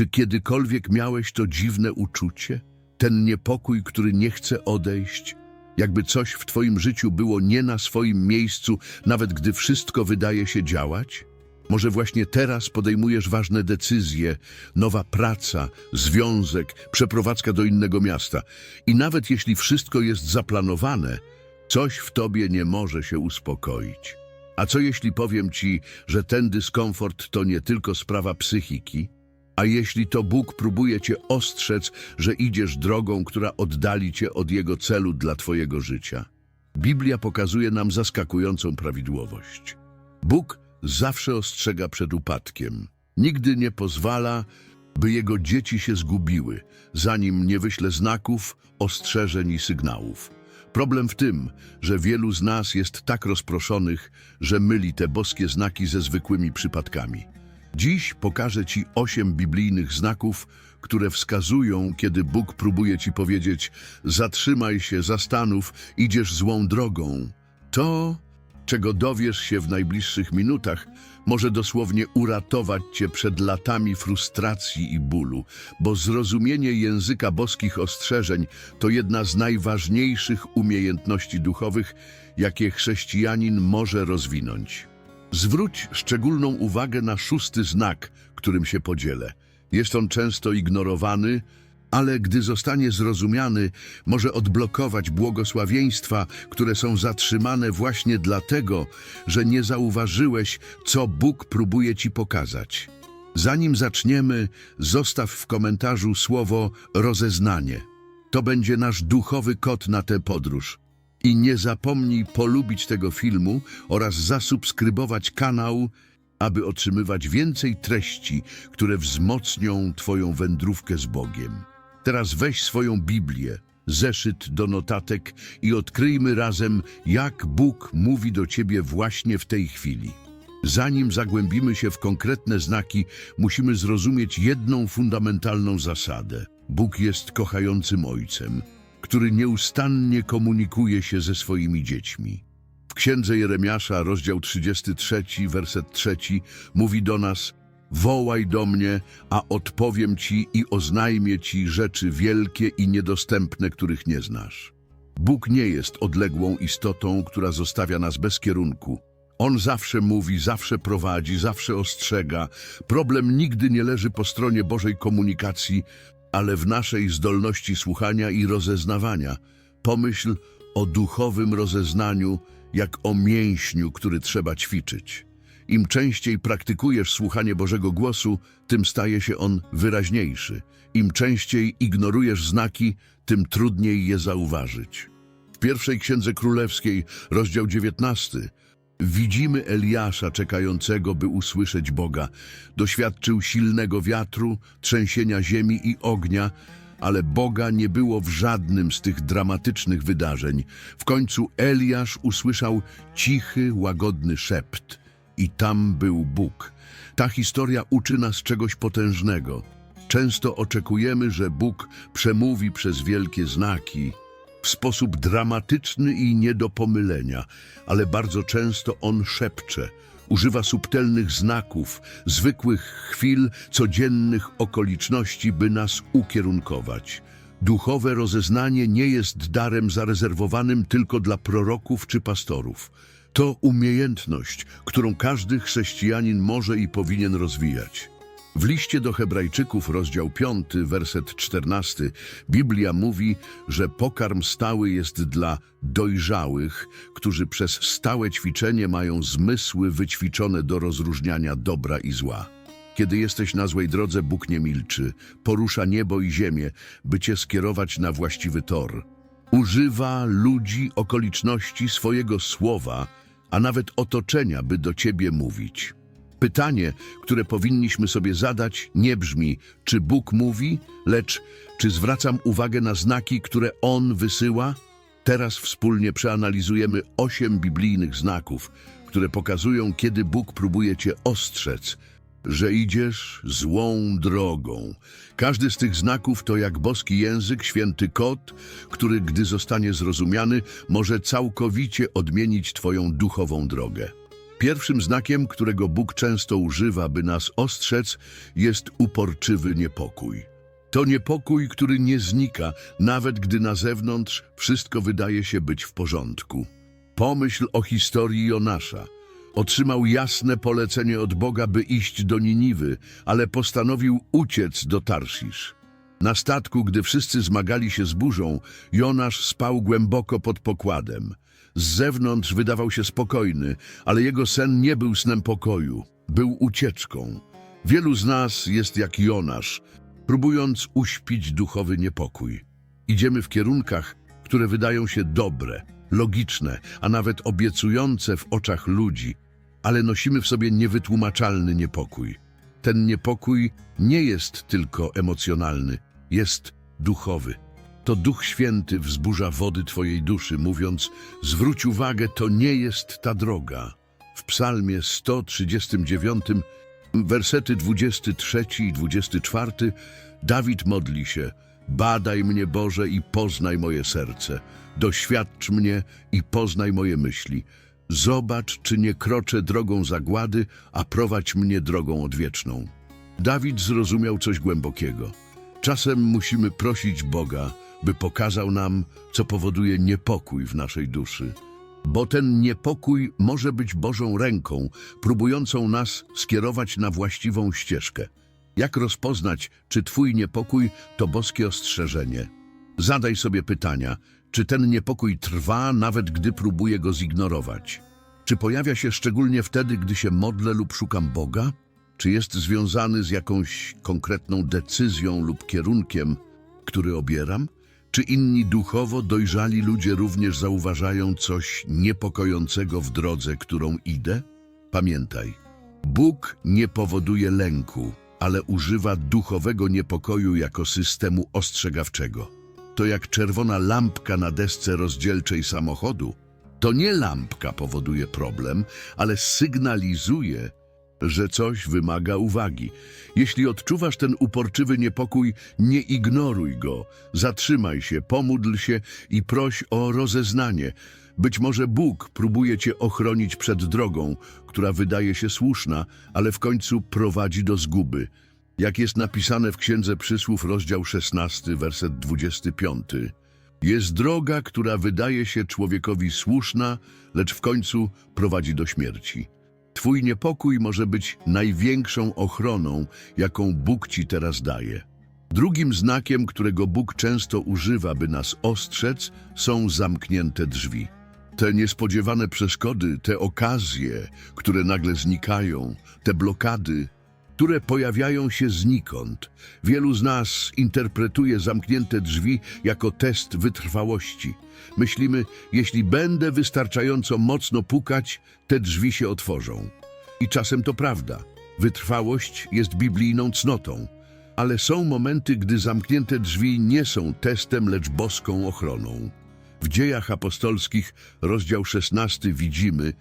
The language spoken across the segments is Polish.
Czy kiedykolwiek miałeś to dziwne uczucie? Ten niepokój, który nie chce odejść? Jakby coś w twoim życiu było nie na swoim miejscu, nawet gdy wszystko wydaje się działać? Może właśnie teraz podejmujesz ważne decyzje, nowa praca, związek, przeprowadzka do innego miasta. I nawet jeśli wszystko jest zaplanowane, coś w tobie nie może się uspokoić. A co jeśli powiem ci, że ten dyskomfort to nie tylko sprawa psychiki, a jeśli to Bóg próbuje cię ostrzec, że idziesz drogą, która oddali cię od Jego celu dla twojego życia? Biblia pokazuje nam zaskakującą prawidłowość. Bóg zawsze ostrzega przed upadkiem. Nigdy nie pozwala, by Jego dzieci się zgubiły, zanim nie wyśle znaków, ostrzeżeń i sygnałów. Problem w tym, że wielu z nas jest tak rozproszonych, że myli te boskie znaki ze zwykłymi przypadkami. Dziś pokażę Ci osiem biblijnych znaków, które wskazują, kiedy Bóg próbuje Ci powiedzieć zatrzymaj się, zastanów, idziesz złą drogą. To, czego dowiesz się w najbliższych minutach, może dosłownie uratować Cię przed latami frustracji i bólu, bo zrozumienie języka boskich ostrzeżeń to jedna z najważniejszych umiejętności duchowych, jakie chrześcijanin może rozwinąć. Zwróć szczególną uwagę na szósty znak, którym się podzielę. Jest on często ignorowany, ale gdy zostanie zrozumiany, może odblokować błogosławieństwa, które są zatrzymane właśnie dlatego, że nie zauważyłeś, co Bóg próbuje ci pokazać. Zanim zaczniemy, zostaw w komentarzu słowo rozeznanie. To będzie nasz duchowy kod na tę podróż. I nie zapomnij polubić tego filmu oraz zasubskrybować kanał, aby otrzymywać więcej treści, które wzmocnią Twoją wędrówkę z Bogiem. Teraz weź swoją Biblię, zeszyt do notatek i odkryjmy razem, jak Bóg mówi do Ciebie właśnie w tej chwili. Zanim zagłębimy się w konkretne znaki, musimy zrozumieć jedną fundamentalną zasadę. Bóg jest kochającym Ojcem, który nieustannie komunikuje się ze swoimi dziećmi. W Księdze Jeremiasza, rozdział 33, werset 3, mówi do nas Wołaj do mnie, a odpowiem ci i oznajmię ci rzeczy wielkie i niedostępne, których nie znasz. Bóg nie jest odległą istotą, która zostawia nas bez kierunku. On zawsze mówi, zawsze prowadzi, zawsze ostrzega. Problem nigdy nie leży po stronie Bożej komunikacji, ale w naszej zdolności słuchania i rozeznawania. Pomyśl o duchowym rozeznaniu, jak o mięśniu, który trzeba ćwiczyć. Im częściej praktykujesz słuchanie Bożego głosu, tym staje się on wyraźniejszy. Im częściej ignorujesz znaki, tym trudniej je zauważyć. W pierwszej Księdze Królewskiej, rozdział 19, widzimy Eliasza czekającego, by usłyszeć Boga. Doświadczył silnego wiatru, trzęsienia ziemi i ognia, ale Boga nie było w żadnym z tych dramatycznych wydarzeń. W końcu Eliasz usłyszał cichy, łagodny szept i tam był Bóg. Ta historia uczy nas czegoś potężnego. Często oczekujemy, że Bóg przemówi przez wielkie znaki, w sposób dramatyczny i nie do pomylenia, ale bardzo często On szepcze, używa subtelnych znaków, zwykłych chwil, codziennych okoliczności, by nas ukierunkować. Duchowe rozeznanie nie jest darem zarezerwowanym tylko dla proroków czy pastorów. To umiejętność, którą każdy chrześcijanin może i powinien rozwijać. W liście do Hebrajczyków, rozdział 5, werset 14, Biblia mówi, że pokarm stały jest dla dojrzałych, którzy przez stałe ćwiczenie mają zmysły wyćwiczone do rozróżniania dobra i zła. Kiedy jesteś na złej drodze, Bóg nie milczy, porusza niebo i ziemię, by cię skierować na właściwy tor. Używa ludzi, okoliczności swojego słowa, a nawet otoczenia, by do ciebie mówić. Pytanie, które powinniśmy sobie zadać, nie brzmi, czy Bóg mówi, lecz czy zwracam uwagę na znaki, które On wysyła? Teraz wspólnie przeanalizujemy osiem biblijnych znaków, które pokazują, kiedy Bóg próbuje Cię ostrzec, że idziesz złą drogą. Każdy z tych znaków to jak boski język, święty kod, który, gdy zostanie zrozumiany, może całkowicie odmienić Twoją duchową drogę. Pierwszym znakiem, którego Bóg często używa, by nas ostrzec, jest uporczywy niepokój. To niepokój, który nie znika, nawet gdy na zewnątrz wszystko wydaje się być w porządku. Pomyśl o historii Jonasza. Otrzymał jasne polecenie od Boga, by iść do Niniwy, ale postanowił uciec do Tarszisz. Na statku, gdy wszyscy zmagali się z burzą, Jonasz spał głęboko pod pokładem. Z zewnątrz wydawał się spokojny, ale jego sen nie był snem pokoju, był ucieczką. Wielu z nas jest jak Jonasz, próbując uśpić duchowy niepokój. Idziemy w kierunkach, które wydają się dobre, logiczne, a nawet obiecujące w oczach ludzi, ale nosimy w sobie niewytłumaczalny niepokój. Ten niepokój nie jest tylko emocjonalny, jest duchowy. To Duch Święty wzburza wody Twojej duszy, mówiąc: Zwróć uwagę, to nie jest ta droga. W Psalmie 139, wersety 23 i 24, Dawid modli się: Badaj mnie, Boże, i poznaj moje serce. Doświadcz mnie i poznaj moje myśli. Zobacz, czy nie kroczę drogą zagłady, a prowadź mnie drogą odwieczną. Dawid zrozumiał coś głębokiego. Czasem musimy prosić Boga, by pokazał nam, co powoduje niepokój w naszej duszy. Bo ten niepokój może być Bożą ręką, próbującą nas skierować na właściwą ścieżkę. Jak rozpoznać, czy Twój niepokój to boskie ostrzeżenie? Zadaj sobie pytania, czy ten niepokój trwa, nawet gdy próbuję go zignorować? Czy pojawia się szczególnie wtedy, gdy się modlę lub szukam Boga? Czy jest związany z jakąś konkretną decyzją lub kierunkiem, który obieram? Czy inni duchowo dojrzali ludzie również zauważają coś niepokojącego w drodze, którą idę? Pamiętaj, Bóg nie powoduje lęku, ale używa duchowego niepokoju jako systemu ostrzegawczego. To jak czerwona lampka na desce rozdzielczej samochodu. To nie lampka powoduje problem, ale sygnalizuje, że coś wymaga uwagi. Jeśli odczuwasz ten uporczywy niepokój, nie ignoruj go. Zatrzymaj się, pomódl się i proś o rozeznanie. Być może Bóg próbuje cię ochronić przed drogą, która wydaje się słuszna, ale w końcu prowadzi do zguby. Jak jest napisane w Księdze Przysłów, rozdział 16, werset 25. Jest droga, która wydaje się człowiekowi słuszna, lecz w końcu prowadzi do śmierci. Twój niepokój może być największą ochroną, jaką Bóg ci teraz daje. Drugim znakiem, którego Bóg często używa, by nas ostrzec, są zamknięte drzwi. Te niespodziewane przeszkody, te okazje, które nagle znikają, te blokady, które pojawiają się znikąd. Wielu z nas interpretuje zamknięte drzwi jako test wytrwałości. Myślimy, jeśli będę wystarczająco mocno pukać, te drzwi się otworzą. I czasem to prawda. Wytrwałość jest biblijną cnotą. Ale są momenty, gdy zamknięte drzwi nie są testem, lecz boską ochroną. W dziejach apostolskich, rozdział 16, widzimy,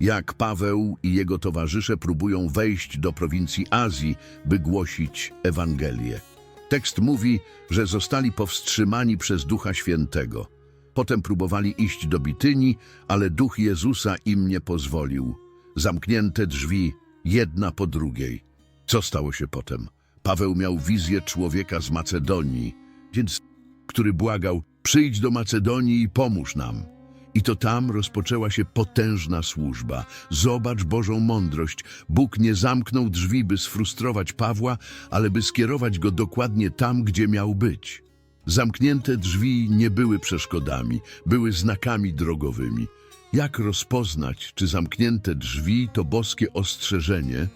jak Paweł i jego towarzysze próbują wejść do prowincji Azji, by głosić Ewangelię. Tekst mówi, że zostali powstrzymani przez Ducha Świętego. Potem próbowali iść do Bityni, ale Duch Jezusa im nie pozwolił. Zamknięte drzwi, jedna po drugiej. Co stało się potem? Paweł miał wizję człowieka z Macedonii, więc który błagał, przyjdź do Macedonii i pomóż nam. I to tam rozpoczęła się potężna służba. Zobacz Bożą mądrość. Bóg nie zamknął drzwi, by sfrustrować Pawła, ale by skierować go dokładnie tam, gdzie miał być. Zamknięte drzwi nie były przeszkodami, były znakami drogowymi. Jak rozpoznać, czy zamknięte drzwi to boskie ostrzeżenie,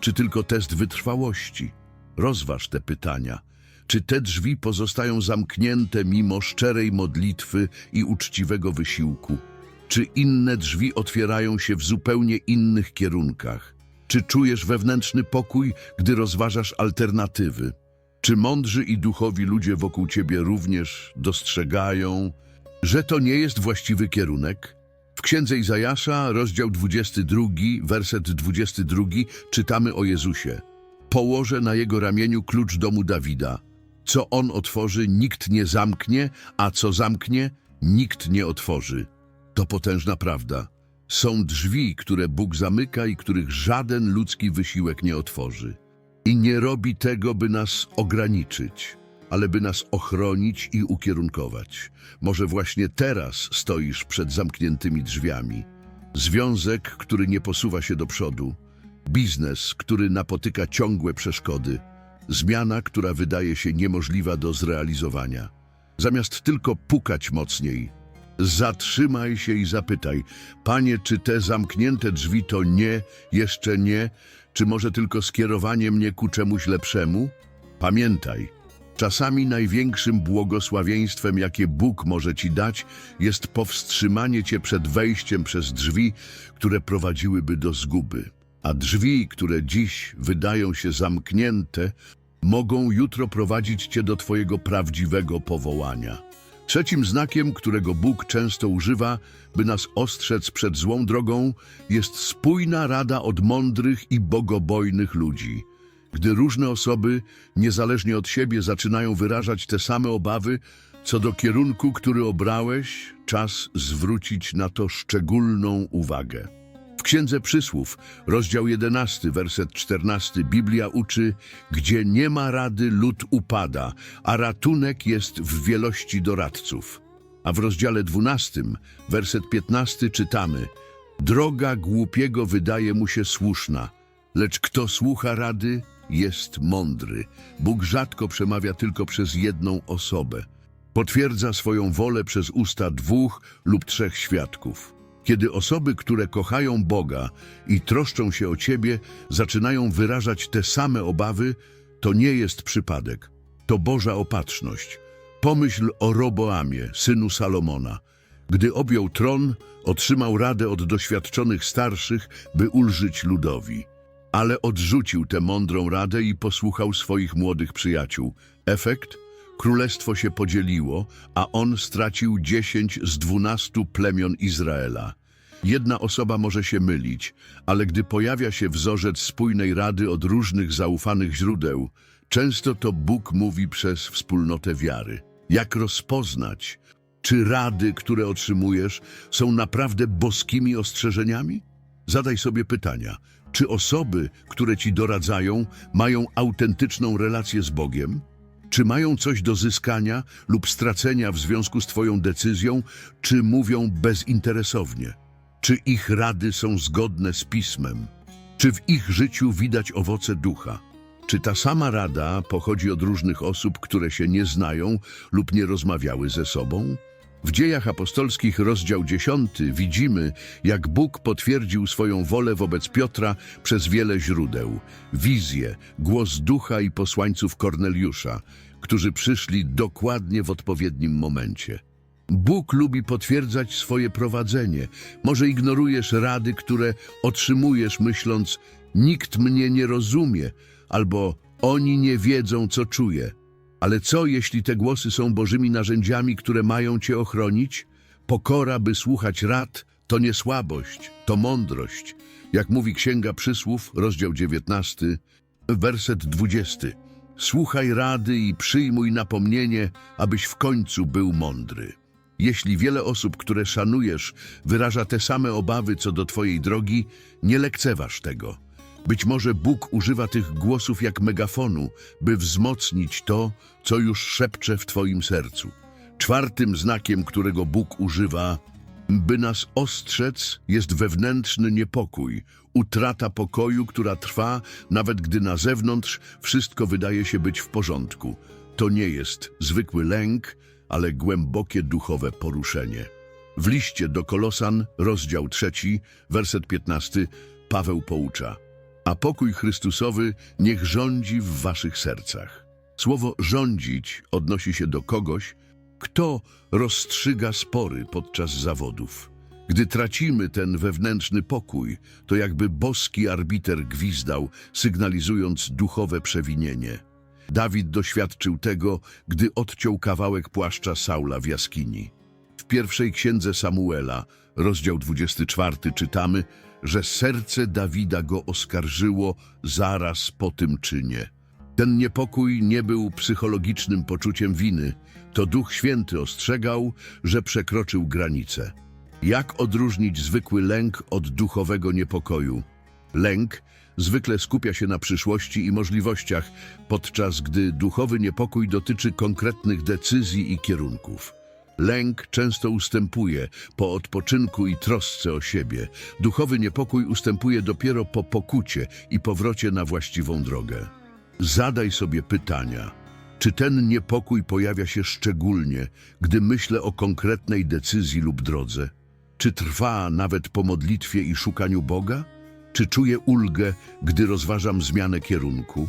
czy tylko test wytrwałości? Rozważ te pytania. Czy te drzwi pozostają zamknięte mimo szczerej modlitwy i uczciwego wysiłku? Czy inne drzwi otwierają się w zupełnie innych kierunkach? Czy czujesz wewnętrzny pokój, gdy rozważasz alternatywy? Czy mądrzy i duchowi ludzie wokół ciebie również dostrzegają, że to nie jest właściwy kierunek? W księdze Izajasza, rozdział 22, werset 22, czytamy o Jezusie. Położę na jego ramieniu klucz domu Dawida. Co on otworzy, nikt nie zamknie, a co zamknie, nikt nie otworzy. To potężna prawda. Są drzwi, które Bóg zamyka i których żaden ludzki wysiłek nie otworzy. I nie robi tego, by nas ograniczyć, ale by nas ochronić i ukierunkować. Może właśnie teraz stoisz przed zamkniętymi drzwiami. Związek, który nie posuwa się do przodu, biznes, który napotyka ciągłe przeszkody, zmiana, która wydaje się niemożliwa do zrealizowania. Zamiast tylko pukać mocniej, zatrzymaj się i zapytaj, panie, czy te zamknięte drzwi to nie, jeszcze nie, czy może tylko skierowanie mnie ku czemuś lepszemu? Pamiętaj, czasami największym błogosławieństwem, jakie Bóg może ci dać, jest powstrzymanie cię przed wejściem przez drzwi, które prowadziłyby do zguby. A drzwi, które dziś wydają się zamknięte, mogą jutro prowadzić cię do twojego prawdziwego powołania. Trzecim znakiem, którego Bóg często używa, by nas ostrzec przed złą drogą, jest spójna rada od mądrych i bogobojnych ludzi. Gdy różne osoby, niezależnie od siebie, zaczynają wyrażać te same obawy co do kierunku, który obrałeś, czas zwrócić na to szczególną uwagę. Księdze Przysłów, rozdział 11, werset 14, Biblia uczy, gdzie nie ma rady, lud upada, a ratunek jest w wielości doradców. A w rozdziale 12, werset 15 czytamy, droga głupiego wydaje mu się słuszna, lecz kto słucha rady, jest mądry. Bóg rzadko przemawia tylko przez jedną osobę. Potwierdza swoją wolę przez usta dwóch lub trzech świadków. Kiedy osoby, które kochają Boga i troszczą się o Ciebie, zaczynają wyrażać te same obawy, to nie jest przypadek. To Boża opatrzność. Pomyśl o Roboamie, synu Salomona. Gdy objął tron, otrzymał radę od doświadczonych starszych, by ulżyć ludowi. Ale odrzucił tę mądrą radę i posłuchał swoich młodych przyjaciół. Efekt? Królestwo się podzieliło, a on stracił dziesięć z dwunastu plemion Izraela. Jedna osoba może się mylić, ale gdy pojawia się wzorzec spójnej rady od różnych zaufanych źródeł, często to Bóg mówi przez wspólnotę wiary. Jak rozpoznać, czy rady, które otrzymujesz, są naprawdę boskimi ostrzeżeniami? Zadaj sobie pytania, czy osoby, które ci doradzają, mają autentyczną relację z Bogiem? Czy mają coś do zyskania lub stracenia w związku z Twoją decyzją, czy mówią bezinteresownie? Czy ich rady są zgodne z Pismem? Czy w ich życiu widać owoce ducha? Czy ta sama rada pochodzi od różnych osób, które się nie znają lub nie rozmawiały ze sobą? W Dziejach Apostolskich, rozdział 10, widzimy, jak Bóg potwierdził swoją wolę wobec Piotra przez wiele źródeł. Wizje, głos ducha i posłańców Korneliusza, którzy przyszli dokładnie w odpowiednim momencie. Bóg lubi potwierdzać swoje prowadzenie. Może ignorujesz rady, które otrzymujesz, myśląc, nikt mnie nie rozumie, albo oni nie wiedzą, co czuję. Ale co, jeśli te głosy są Bożymi narzędziami, które mają Cię ochronić? Pokora, by słuchać rad, to nie słabość, to mądrość. Jak mówi Księga Przysłów, rozdział 19, werset 20. Słuchaj rady i przyjmuj napomnienie, abyś w końcu był mądry. Jeśli wiele osób, które szanujesz, wyraża te same obawy co do Twojej drogi, nie lekceważ tego. Być może Bóg używa tych głosów jak megafonu, by wzmocnić to, co już szepcze w Twoim sercu. Czwartym znakiem, którego Bóg używa, by nas ostrzec, jest wewnętrzny niepokój, utrata pokoju, która trwa, nawet gdy na zewnątrz wszystko wydaje się być w porządku. To nie jest zwykły lęk, ale głębokie duchowe poruszenie. W liście do Kolosan, rozdział trzeci, werset 15, Paweł poucza – a pokój Chrystusowy niech rządzi w waszych sercach. Słowo rządzić odnosi się do kogoś, kto rozstrzyga spory podczas zawodów. Gdy tracimy ten wewnętrzny pokój, to jakby boski arbiter gwizdał, sygnalizując duchowe przewinienie. Dawid doświadczył tego, gdy odciął kawałek płaszcza Saula w jaskini. W pierwszej księdze Samuela, rozdział 24, czytamy, że serce Dawida go oskarżyło zaraz po tym czynie. Ten niepokój nie był psychologicznym poczuciem winy, to Duch Święty ostrzegał, że przekroczył granicę. Jak odróżnić zwykły lęk od duchowego niepokoju? Lęk zwykle skupia się na przyszłości i możliwościach, podczas gdy duchowy niepokój dotyczy konkretnych decyzji i kierunków. Lęk często ustępuje po odpoczynku i trosce o siebie. Duchowy niepokój ustępuje dopiero po pokucie i powrocie na właściwą drogę. Zadaj sobie pytania. Czy ten niepokój pojawia się szczególnie, gdy myślę o konkretnej decyzji lub drodze? Czy trwa nawet po modlitwie i szukaniu Boga? Czy czuję ulgę, gdy rozważam zmianę kierunku?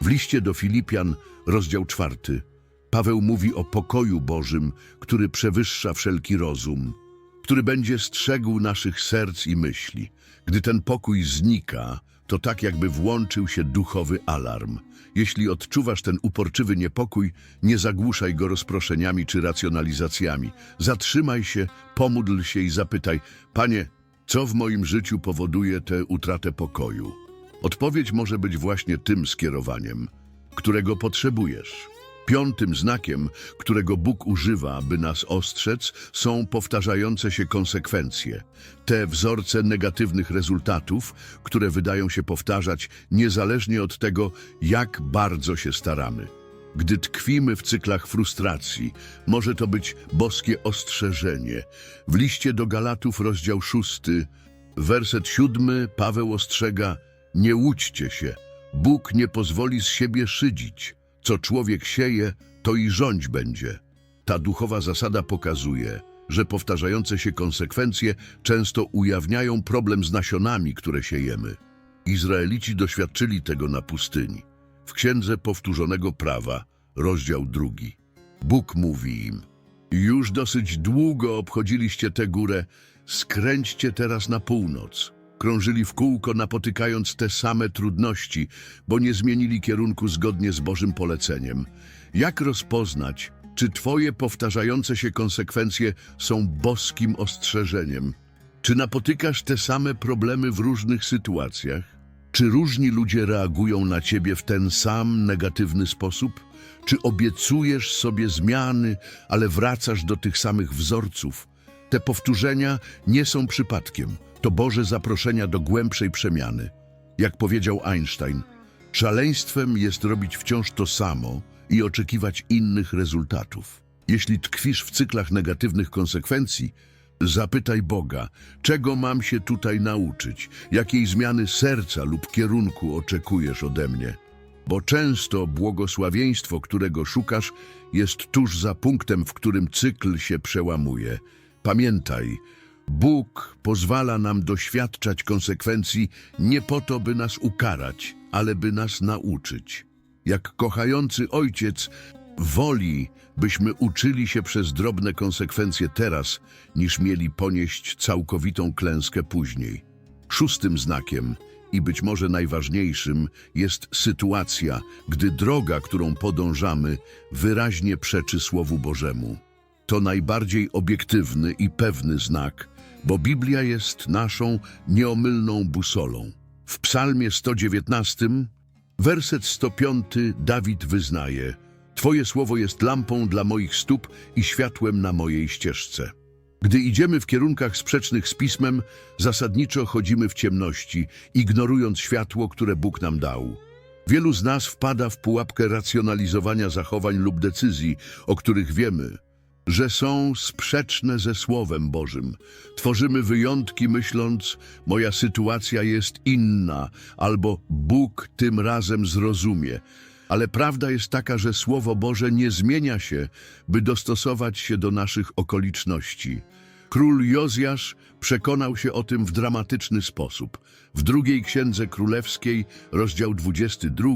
W liście do Filipian, rozdział czwarty, Paweł mówi o pokoju Bożym, który przewyższa wszelki rozum, który będzie strzegł naszych serc i myśli. Gdy ten pokój znika, to tak jakby włączył się duchowy alarm. Jeśli odczuwasz ten uporczywy niepokój, nie zagłuszaj go rozproszeniami czy racjonalizacjami. Zatrzymaj się, pomódl się i zapytaj, Panie, co w moim życiu powoduje tę utratę pokoju? Odpowiedź może być właśnie tym skierowaniem, którego potrzebujesz. Piątym znakiem, którego Bóg używa, by nas ostrzec, są powtarzające się konsekwencje. Te wzorce negatywnych rezultatów, które wydają się powtarzać niezależnie od tego, jak bardzo się staramy. Gdy tkwimy w cyklach frustracji, może to być boskie ostrzeżenie. W liście do Galatów, rozdział szósty, werset siódmy, Paweł ostrzega: Nie łudźcie się, Bóg nie pozwoli z siebie szydzić. Co człowiek sieje, to i rządź będzie. Ta duchowa zasada pokazuje, że powtarzające się konsekwencje często ujawniają problem z nasionami, które siejemy. Izraelici doświadczyli tego na pustyni. W Księdze Powtórzonego Prawa, rozdział drugi. Bóg mówi im, już dosyć długo obchodziliście tę górę, skręćcie teraz na północ. Krążyli w kółko, napotykając te same trudności, bo nie zmienili kierunku zgodnie z Bożym poleceniem. Jak rozpoznać, czy Twoje powtarzające się konsekwencje są boskim ostrzeżeniem? Czy napotykasz te same problemy w różnych sytuacjach? Czy różni ludzie reagują na Ciebie w ten sam negatywny sposób? Czy obiecujesz sobie zmiany, ale wracasz do tych samych wzorców? Te powtórzenia nie są przypadkiem. To Boże zaproszenia do głębszej przemiany. Jak powiedział Einstein, szaleństwem jest robić wciąż to samo i oczekiwać innych rezultatów. Jeśli tkwisz w cyklach negatywnych konsekwencji, zapytaj Boga, czego mam się tutaj nauczyć, jakiej zmiany serca lub kierunku oczekujesz ode mnie. Bo często błogosławieństwo, którego szukasz, jest tuż za punktem, w którym cykl się przełamuje. Pamiętaj, Bóg pozwala nam doświadczać konsekwencji nie po to, by nas ukarać, ale by nas nauczyć. Jak kochający ojciec woli, byśmy uczyli się przez drobne konsekwencje teraz, niż mieli ponieść całkowitą klęskę później. Szóstym znakiem i być może najważniejszym jest sytuacja, gdy droga, którą podążamy, wyraźnie przeczy Słowu Bożemu. To najbardziej obiektywny i pewny znak, bo Biblia jest naszą nieomylną busolą. W Psalmie 119, werset 105, Dawid wyznaje: Twoje słowo jest lampą dla moich stóp i światłem na mojej ścieżce. Gdy idziemy w kierunkach sprzecznych z pismem, zasadniczo chodzimy w ciemności, ignorując światło, które Bóg nam dał. Wielu z nas wpada w pułapkę racjonalizowania zachowań lub decyzji, o których wiemy, że są sprzeczne ze Słowem Bożym. Tworzymy wyjątki myśląc, moja sytuacja jest inna, albo Bóg tym razem zrozumie. Ale prawda jest taka, że Słowo Boże nie zmienia się, by dostosować się do naszych okoliczności. Król Jozjasz przekonał się o tym w dramatyczny sposób. W drugiej księdze królewskiej, rozdział 22,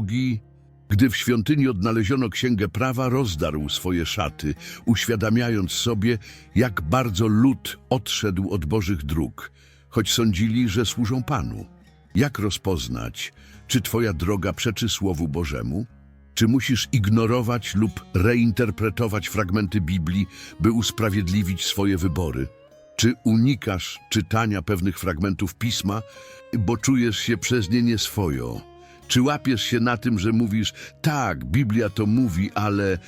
gdy w świątyni odnaleziono księgę prawa, rozdarł swoje szaty, uświadamiając sobie, jak bardzo lud odszedł od Bożych dróg, choć sądzili, że służą Panu. Jak rozpoznać, czy Twoja droga przeczy Słowu Bożemu? Czy musisz ignorować lub reinterpretować fragmenty Biblii, by usprawiedliwić swoje wybory? Czy unikasz czytania pewnych fragmentów pisma, bo czujesz się przez nie nieswojo? Czy łapiesz się na tym, że mówisz, tak, Biblia to mówi, ale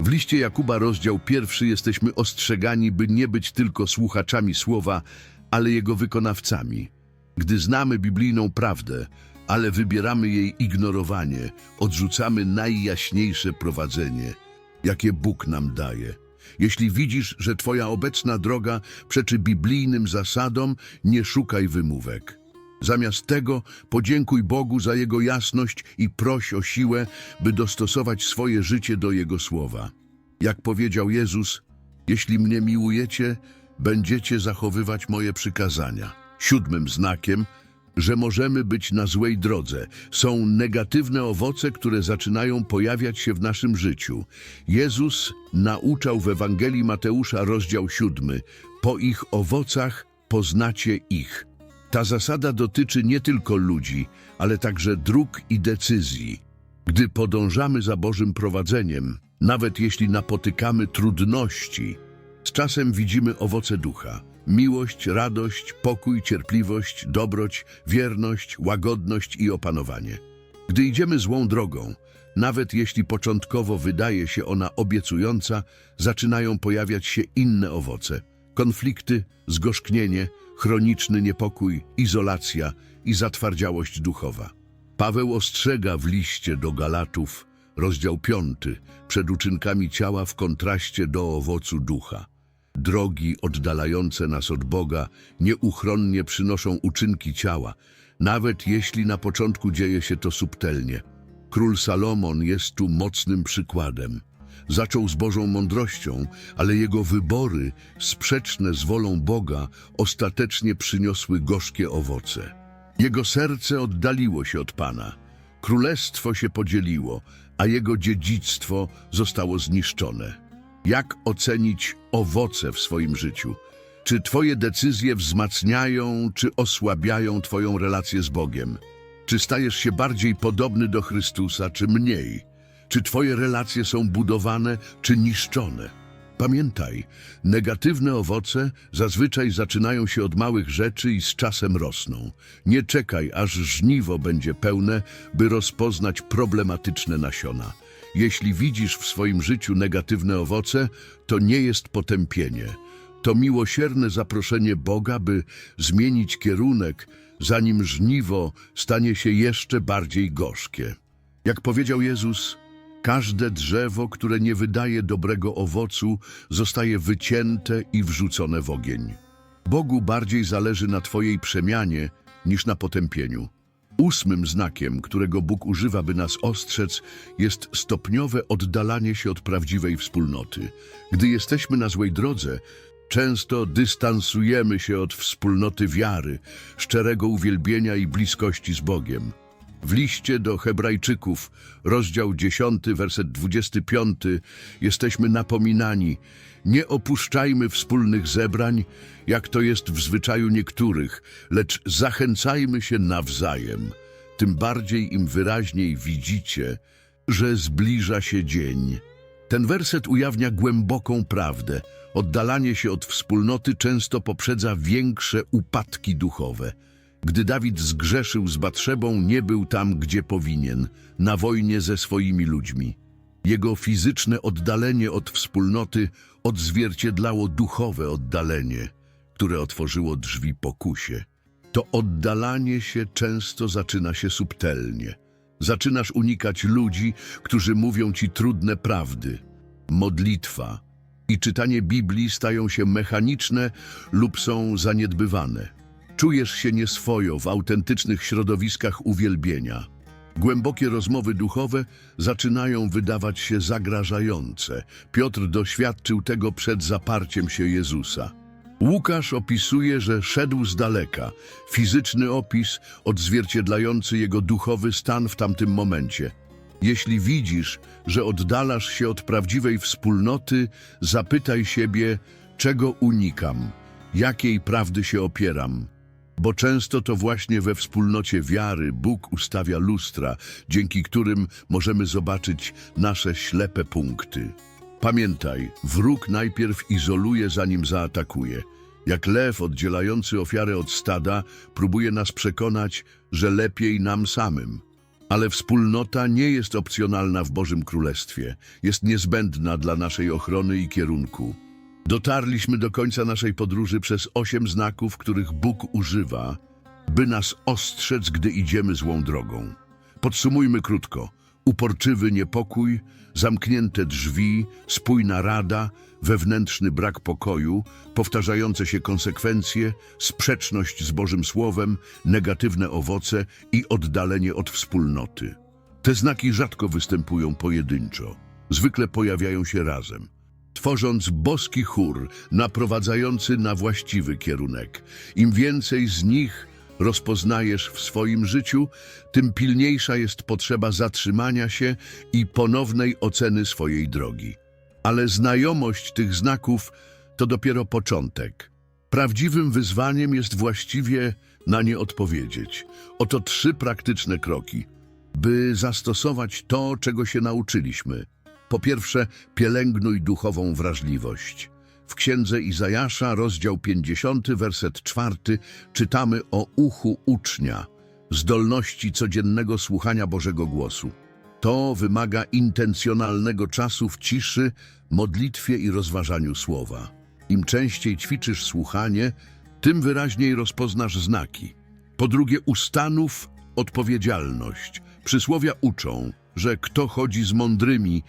W liście Jakuba, rozdział pierwszy, jesteśmy ostrzegani, by nie być tylko słuchaczami słowa, ale jego wykonawcami. Gdy znamy biblijną prawdę, ale wybieramy jej ignorowanie, odrzucamy najjaśniejsze prowadzenie, jakie Bóg nam daje. Jeśli widzisz, że Twoja obecna droga przeczy biblijnym zasadom, nie szukaj wymówek. Zamiast tego podziękuj Bogu za Jego jasność i proś o siłę, by dostosować swoje życie do Jego słowa. Jak powiedział Jezus, jeśli mnie miłujecie, będziecie zachowywać moje przykazania. Siódmym znakiem, że możemy być na złej drodze, są negatywne owoce, które zaczynają pojawiać się w naszym życiu. Jezus nauczał w Ewangelii Mateusza, rozdział siódmy, po ich owocach poznacie ich. Ta zasada dotyczy nie tylko ludzi, ale także dróg i decyzji. Gdy podążamy za Bożym prowadzeniem, nawet jeśli napotykamy trudności, z czasem widzimy owoce ducha. Miłość, radość, pokój, cierpliwość, dobroć, wierność, łagodność i opanowanie. Gdy idziemy złą drogą, nawet jeśli początkowo wydaje się ona obiecująca, zaczynają pojawiać się inne owoce. Konflikty, zgorzknienie, chroniczny niepokój, izolacja i zatwardziałość duchowa. Paweł ostrzega w liście do Galatów, rozdział 5, przed uczynkami ciała w kontraście do owocu ducha. Drogi oddalające nas od Boga nieuchronnie przynoszą uczynki ciała, nawet jeśli na początku dzieje się to subtelnie. Król Salomon jest tu mocnym przykładem. Zaczął z Bożą mądrością, ale jego wybory, sprzeczne z wolą Boga, ostatecznie przyniosły gorzkie owoce. Jego serce oddaliło się od Pana. Królestwo się podzieliło, a jego dziedzictwo zostało zniszczone. Jak ocenić owoce w swoim życiu? Czy Twoje decyzje wzmacniają, czy osłabiają Twoją relację z Bogiem? Czy stajesz się bardziej podobny do Chrystusa, czy mniej? Czy Twoje relacje są budowane, czy niszczone? Pamiętaj, negatywne owoce zazwyczaj zaczynają się od małych rzeczy i z czasem rosną. Nie czekaj, aż żniwo będzie pełne, by rozpoznać problematyczne nasiona. Jeśli widzisz w swoim życiu negatywne owoce, to nie jest potępienie. To miłosierne zaproszenie Boga, by zmienić kierunek, zanim żniwo stanie się jeszcze bardziej gorzkie. Jak powiedział Jezus, każde drzewo, które nie wydaje dobrego owocu, zostaje wycięte i wrzucone w ogień. Bogu bardziej zależy na Twojej przemianie niż na potępieniu. Ósmym znakiem, którego Bóg używa, by nas ostrzec, jest stopniowe oddalanie się od prawdziwej wspólnoty. Gdy jesteśmy na złej drodze, często dystansujemy się od wspólnoty wiary, szczerego uwielbienia i bliskości z Bogiem. W liście do Hebrajczyków, rozdział 10, werset 25, jesteśmy napominani: Nie opuszczajmy wspólnych zebrań, jak to jest w zwyczaju niektórych, lecz zachęcajmy się nawzajem. Tym bardziej im wyraźniej widzicie, że zbliża się dzień. Ten werset ujawnia głęboką prawdę. Oddalanie się od wspólnoty często poprzedza większe upadki duchowe. Gdy Dawid zgrzeszył z Batrzebą, nie był tam, gdzie powinien, na wojnie ze swoimi ludźmi. Jego fizyczne oddalenie od wspólnoty odzwierciedlało duchowe oddalenie, które otworzyło drzwi pokusie. To oddalanie się często zaczyna się subtelnie. Zaczynasz unikać ludzi, którzy mówią ci trudne prawdy. Modlitwa i czytanie Biblii stają się mechaniczne lub są zaniedbywane. Czujesz się nieswojo w autentycznych środowiskach uwielbienia. Głębokie rozmowy duchowe zaczynają wydawać się zagrażające. Piotr doświadczył tego przed zaparciem się Jezusa. Łukasz opisuje, że szedł z daleka, fizyczny opis odzwierciedlający jego duchowy stan w tamtym momencie. Jeśli widzisz, że oddalasz się od prawdziwej wspólnoty, zapytaj siebie, czego unikam, jakiej prawdy się opieram. Bo często to właśnie we wspólnocie wiary Bóg ustawia lustra, dzięki którym możemy zobaczyć nasze ślepe punkty. Pamiętaj, wróg najpierw izoluje, zanim zaatakuje. Jak lew oddzielający ofiarę od stada, próbuje nas przekonać, że lepiej nam samym. Ale wspólnota nie jest opcjonalna w Bożym Królestwie, jest niezbędna dla naszej ochrony i kierunku. Dotarliśmy do końca naszej podróży przez osiem znaków, których Bóg używa, by nas ostrzec, gdy idziemy złą drogą. Podsumujmy krótko. Uporczywy niepokój, zamknięte drzwi, spójna rada, wewnętrzny brak pokoju, powtarzające się konsekwencje, sprzeczność z Bożym Słowem, negatywne owoce i oddalenie od wspólnoty. Te znaki rzadko występują pojedynczo, zwykle pojawiają się razem, tworząc boski chór naprowadzający na właściwy kierunek. Im więcej z nich rozpoznajesz w swoim życiu, tym pilniejsza jest potrzeba zatrzymania się i ponownej oceny swojej drogi. Ale znajomość tych znaków to dopiero początek. Prawdziwym wyzwaniem jest właściwie na nie odpowiedzieć. Oto trzy praktyczne kroki, by zastosować to, czego się nauczyliśmy. Po pierwsze, pielęgnuj duchową wrażliwość. W księdze Izajasza, rozdział 50, werset 4, czytamy o uchu ucznia, zdolności codziennego słuchania Bożego głosu. To wymaga intencjonalnego czasu w ciszy, modlitwie i rozważaniu słowa. Im częściej ćwiczysz słuchanie, tym wyraźniej rozpoznasz znaki. Po drugie, ustanów odpowiedzialność. Przysłowia uczą, że kto chodzi z mądrymi,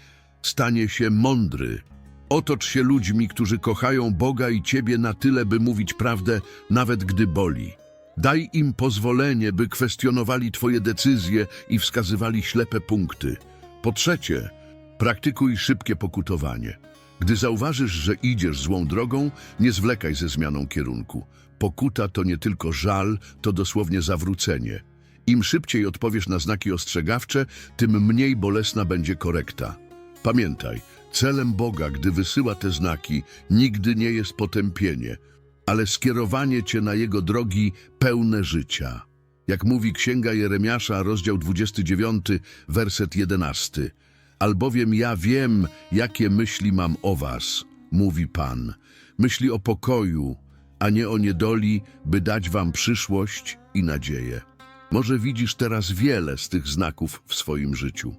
stanie się mądry. Otocz się ludźmi, którzy kochają Boga i Ciebie na tyle, by mówić prawdę, nawet gdy boli. Daj im pozwolenie, by kwestionowali Twoje decyzje i wskazywali ślepe punkty. Po trzecie, praktykuj szybkie pokutowanie. Gdy zauważysz, że idziesz złą drogą, nie zwlekaj ze zmianą kierunku. Pokuta to nie tylko żal, to dosłownie zawrócenie. Im szybciej odpowiesz na znaki ostrzegawcze, tym mniej bolesna będzie korekta. Pamiętaj, celem Boga, gdy wysyła te znaki, nigdy nie jest potępienie, ale skierowanie cię na Jego drogi pełne życia. Jak mówi Księga Jeremiasza, rozdział 29, werset 11. Albowiem ja wiem, jakie myśli mam o was, mówi Pan. Myśli o pokoju, a nie o niedoli, by dać wam przyszłość i nadzieję. Może widzisz teraz wiele z tych znaków w swoim życiu.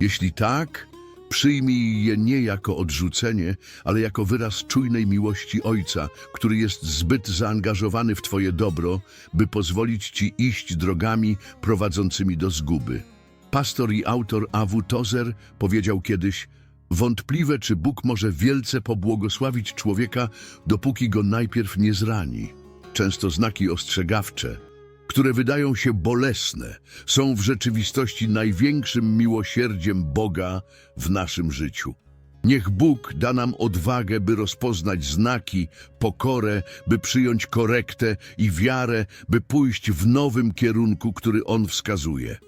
Jeśli tak, przyjmij je nie jako odrzucenie, ale jako wyraz czujnej miłości Ojca, który jest zbyt zaangażowany w Twoje dobro, by pozwolić Ci iść drogami prowadzącymi do zguby. Pastor i autor A.W. Tozer powiedział kiedyś, wątpliwe, czy Bóg może wielce pobłogosławić człowieka, dopóki go najpierw nie zrani. Często znaki ostrzegawcze, które wydają się bolesne, są w rzeczywistości największym miłosierdziem Boga w naszym życiu. Niech Bóg da nam odwagę, by rozpoznać znaki, pokorę, by przyjąć korektę i wiarę, by pójść w nowym kierunku, który On wskazuje.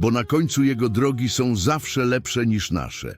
Bo na końcu Jego drogi są zawsze lepsze niż nasze.